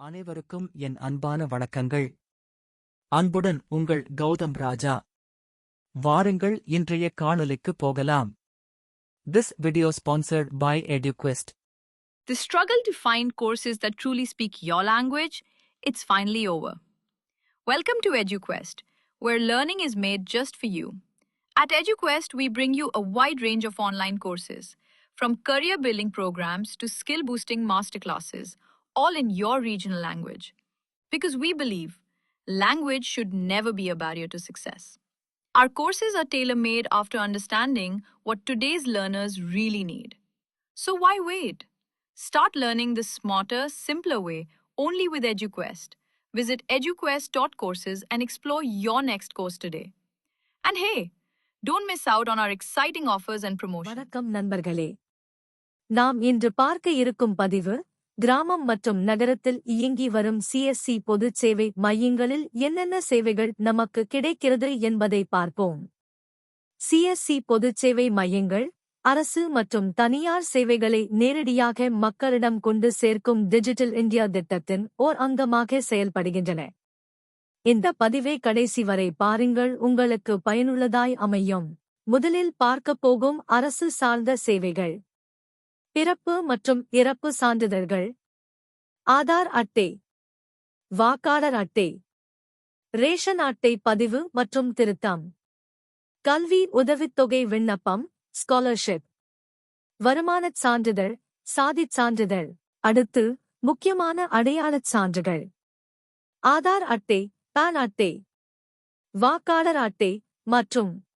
அனைவருக்கும் என் அன்பான வணக்கங்கள் அன்புடன் உங்கள் கௌதம் ராஜா வாருங்கள் இன்றைய காணொளிக்கு போகலாம் this video sponsored by eduquest The struggle to find courses that truly speak your language, it's finally over. Welcome to EduQuest, where learning is made just for you. At EduQuest, we bring you a wide range of online courses, from career building programs to skill boosting masterclasses, all in your regional language. Because we believe language should never be a barrier to success. Our courses are tailor made after understanding what today's learners really need. So why wait? Start learning the smarter, simpler way only with EduQuest. Visit eduquest.courses and explore your next course today. And hey, don't miss out on our exciting offers and promotions. வணக்கம் நண்பர்களே நாம் இன்று பார்க்க இருக்கும் பதிவு கிராமம் மற்றும் நகரத்தில் இயங்கி வரும் சிஎஸ்சி பொதுச் சேவை மையங்களில் என்னென்ன சேவைகள் நமக்கு கிடைக்கிறது என்பதை பார்ப்போம். சிஎஸ்சி பொதுச் சேவை மையங்கள் அரசு மற்றும் தனியார் சேவைகளை நேரடியாக மக்களிடம் கொண்டு சேர்க்கும் டிஜிட்டல் இந்தியா திட்டத்தின் ஓர் அங்கமாக செயல்படுகின்றன. இந்த பதிவை கடைசி வரை பாருங்கள் உங்களுக்கு பயனுள்ளதாய் அமையும். முதலில் பார்க்கப் போகும் அரசு சார்ந்த சேவைகள். பிறப்பு மற்றும் இறப்பு சான்றிதழ்கள். ஆதார் அட்டை. வாக்காளர் அட்டை. ரேஷன் அட்டை பதிவு மற்றும் திருத்தம். கல்வி உதவித்தொகை விண்ணப்பம் ஸ்காலர்ஷிப் வருமானச் சான்றிதழ் சாதிச் சான்றிதழ். அடுத்து முக்கியமான அடையாளச் சான்றுகள். ஆதார் அட்டை பான் அட்டை. வாக்காளர் அட்டை மற்றும்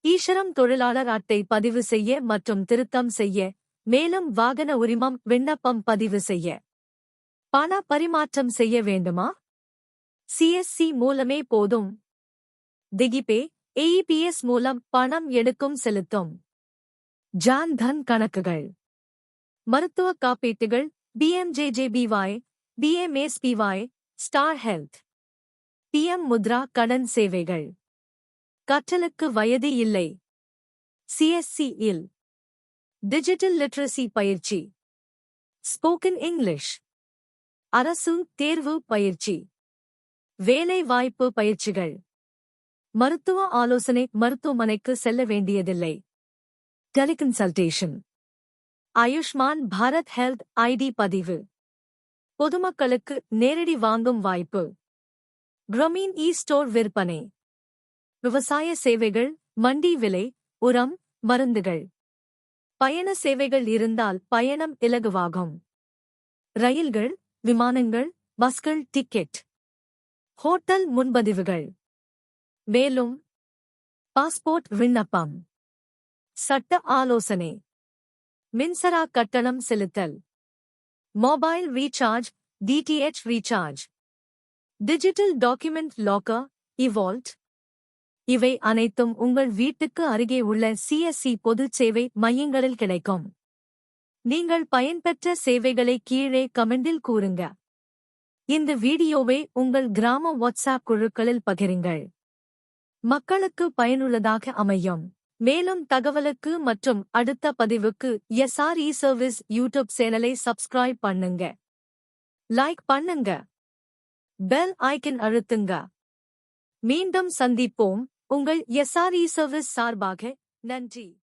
ஈஸ்வரம் தொழிலாளர் அட்டை பதிவு செய்ய மற்றும் திருத்தம் செய்ய மேலும் வாகன உரிமம் விண்ணப்பம் பதிவு செய்ய. பண பரிமாற்றம் செய்ய வேண்டுமா? சிஎஸ்சி மூலமே போதும். திகிபே ஏஇபிஎஸ் மூலம் பணம் எடுக்கும் செலுத்தும். ஜான் தன் கணக்குகள். மருத்துவ காப்பீட்டுகள் PMJJBY PMSBY star health PM Mudra கடன் சேவைகள். கற்றலுக்கு வயது இல்லை. சிஎஸ்சி இல். டிஜிட்டல் லிட்ரஸி பயிற்சி ஸ்போக்கன் இங்கிலீஷ் அரசு தேர்வு பயிற்சி வேலை வாய்ப்பு பயிற்சிகள் மருத்துவ ஆலோசனை மருத்துவமனைக்கு செல்ல வேண்டியதில்லை teleconsultation Ayushman Bharat health ID பதிவு பொதுமக்களுக்கு நேரடி வாங்கும் வாய்ப்பு கிரமீன் இ ஸ்டோர் விற்பனை விவசாய சேவைகள் மண்டி விலை உரம் மருந்துகள் பயண சேவைகள் இருந்தால் பயணம் இலகுவாகும். ரயில்கள் விமானங்கள் பஸ்கள் டிக்கெட் ஹோட்டல் முன்பதிவுகள். மேலும் பாஸ்போர்ட் விண்ணப்பம். சட்ட ஆலோசனை. மின்சார கட்டணம் செலுத்தல். Mobile recharge DTH recharge. Digital document locker eVault இவை அனைத்தும் உங்கள் வீட்டுக்கு அருகே உள்ள சிஎஸ்சி பொதுச் சேவை மையங்களில் கிடைக்கும். நீங்கள் பயன்பெற்ற சேவைகளை கீழே கமெண்டில் கூறுங்க. இந்த வீடியோவை உங்கள் கிராம வாட்ஸ்அப் குழுக்களில் பகிருங்கள். மக்களுக்கு பயனுள்ளதாக அமையும். மேலும் தகவலுக்கு மற்றும் அடுத்த பதிவுக்கு எஸ்ஆர்இ சர்வீஸ் யூடியூப் சேனலை சப்ஸ்கிரைப் பண்ணுங்க. லைக் பண்ணுங்க. பெல் ஐக்கன் அழுத்துங்க. மீண்டும் சந்திப்போம். உங்கள் எஸ்ஆர்இ சர்வீஸ் சார்பாக நன்றி